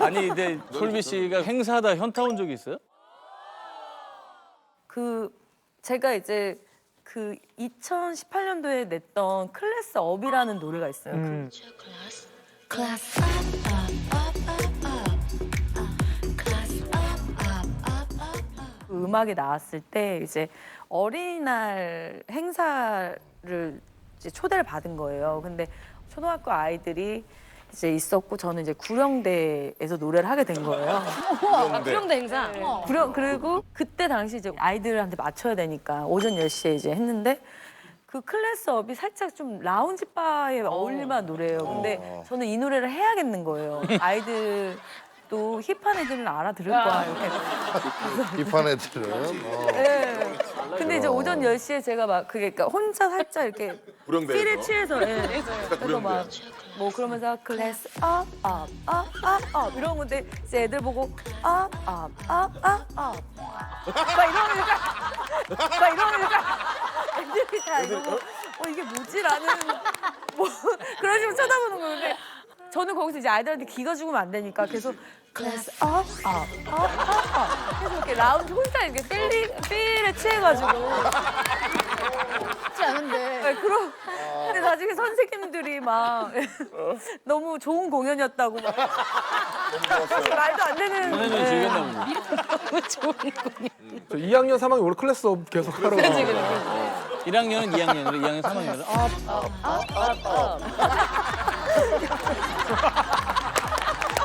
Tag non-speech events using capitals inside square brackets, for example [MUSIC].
아니 근데 솔비 씨가 행사하다 현타 온 적이 있어요? 그 제가 이제 그 2018년도에 냈던 클래스 업이라는 노래가 있어요. 그 Class up, up, up, up, up. Uh, class up, up, up, up, up. 그 음악이 나왔을 때 이제 어린이날 행사를 이제 초대를 받은 거예요. 근데 초등학교 아이들이 이제 있었고 저는 이제 구령대에서 노래를 하게 된 거예요. [LAUGHS] 구령대 행사. 구령 그리고 그때 당시 이제 아이들한테 맞춰야 되니까 오전 10시에 이제 했는데 그 클래스업이 살짝 좀 라운지 바에 어울릴만 한 노래예요. 근데 저는 이 노래를 해야겠는 거예요. 아이들 또 힙한 애들은 알아들을 거야. 이렇게. [LAUGHS] 이판 애들은. 어. 네. 근데 이제 오전 10시에 제가 막 그게 그러니까 혼자 살짝 이렇게 구령대에서? 필에 취해서 예. 그래서 막 뭐 그러면서 클래스 업 업 업 업 업 이런 건데 이제 애들 보고 업 업 업 업 업 막 이러니까 막 이러니까 애들이 다 이러고 어? 이게 뭐지라는 뭐 그런 식으로 쳐다보는 거는데 저는 거기서 이제 아이들한테 기가 죽으면 안 되니까 계속 클래스 업 업 업 업 업 계속 이렇게 라운드 혼자 이렇게 필리 필에 취해가지고 쉽지 않은데. 네, 그럼 근데 나중에 선생님들이 막 너무 좋은 공연이었다고 막 말도 안 되는 선생님이 네. 즐겼나 보네. 저 2학년 3학년 원래 클래스업 계속 하러 가고. 1학년은 2학년으로 2학년 3학년으로 아,